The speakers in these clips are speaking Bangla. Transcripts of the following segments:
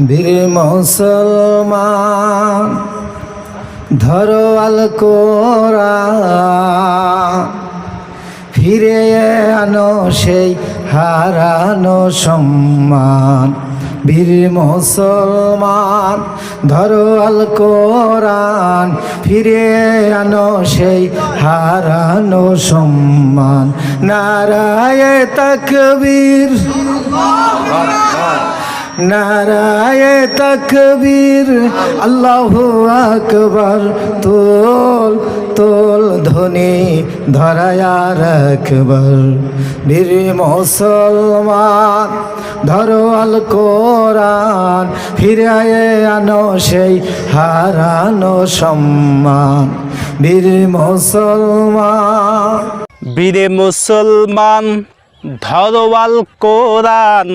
বীর মুসলমান ধরো আল কোরআন ফিরে আনো সেই হারানো সম্মান। বীর মুসলমান ধরো আল কোরআন, ফিরে আনো সেই হারানো সম্মান। নারায় তকবীর। নারায় তকবীর, আল্লাহ আকবার, তোল তোল ধ্বনি ধরায়া রাখবার। বীর মুসলমান, ধরো আল কোরআন, ফিরায়ে আনো সেই হারানো সম্মান। বীর মুসলমান, বীরে মুসলমান ধরওয়াল কোরআন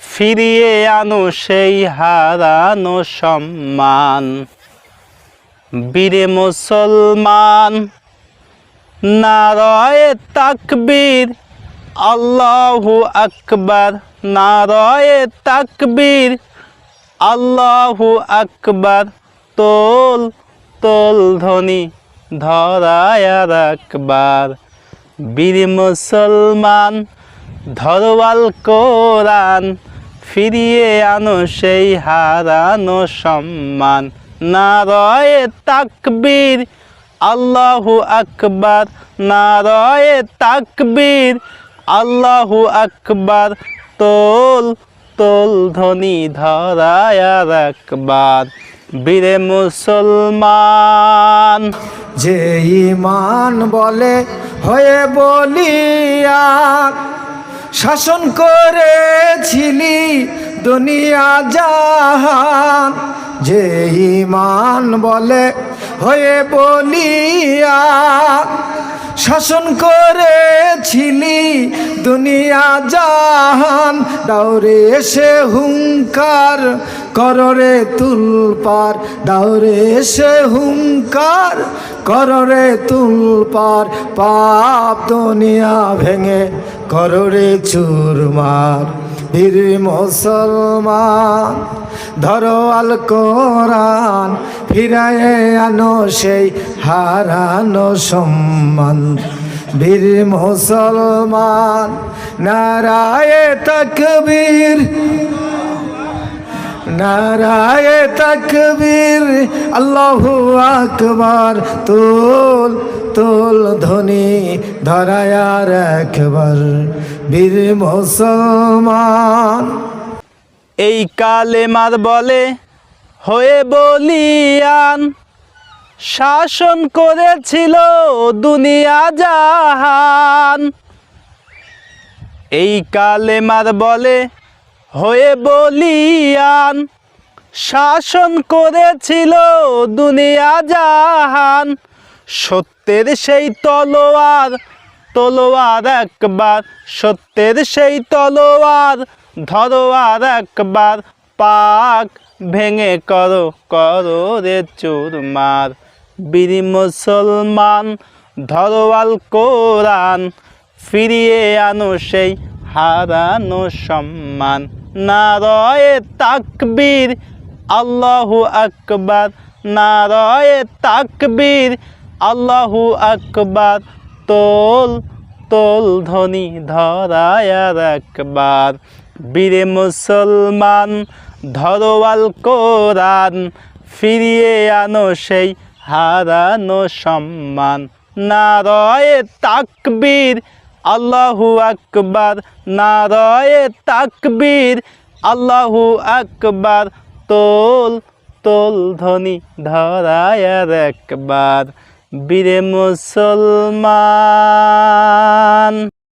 ফিরিয়ে আনো সেই হারানো সম্মান। বীরে মুসলমান, নারয়ে তাকবীর, আল্লাহু আকবার, নারয়ে তাকবীর, আল্লাহু আকবার, তোল তোল ধ্বনি ধরায় রাখবার। বীর মুসলমান, ধরওয়াল কোরআন ফিরিয়ে আনো সেই হারানো সম্মান। নারয় তাকবীর, আল্লাহু আকবার। নারয় তাকবীর, আল্লাহু আকবার। তোল তোল ধ্বনি ধরায় রাখবার বীরে মুসলমান। যে ইমান বলে হয়ে বলিয়া শাসন করেছিলি দুনিয়া জাহান। যে ইমান বলে হয়ে বলিয়া, শাসন করেছিলি দুনিয়া জাহান। দাউরে সে হুঙ্কার কররে তুলপার। দাউরে সে হুঙ্কার কররে তুলপার। পাপ দুনিয়া ভেঙে কররে চুরমার, বীর মুসলমান। ধরো আল কোরআন, ফিরায়ে আনো সেই হারানো সম্মান। বীর মুসলমান, নারায়ে তকবীর। নারায় তকবীর, আল্লাহু আকবার, তোল তোল ধ্বনি ধরায়ার একবার, বীর মুসলমান। এই কালেমার বলে হয়ে বলিয়ান, শাসন করেছিল দুনিয়া জাহান। এই কালেমার বলে হয়ে বলিয়ান, শাসন করেছিল দুনিয়া জাহান। সত্যের সেই তলোয়ার তলোয়ার একবার, সত্যের সেই তলোয়ার ধরো আর একবার। পাক ভেঙে করো করো রে চুরমার। বীর মুসলমান, ধরোয়াল কোরআন, ফিরিয়ে আনো সেই হারানো সম্মান। নারয়ে তাকবীর, আল্লাহু আকবার, নারয়ে তাকবীর, আল্লাহু আকবার, তোল তোল ধ্বনি ধরায় একবার। বীরে মুসলমান, ধরোয়াল কোরআন, ফিরিয়ে আনো সেই হারানো সম্মান। নারয়ে তাকবীর আল্লাহু আকবার নারয়ে তাকবীর আল্লাহু আকবার তোল তোল ধ্বনি ধরায় একবার। বীরে মুসলমান।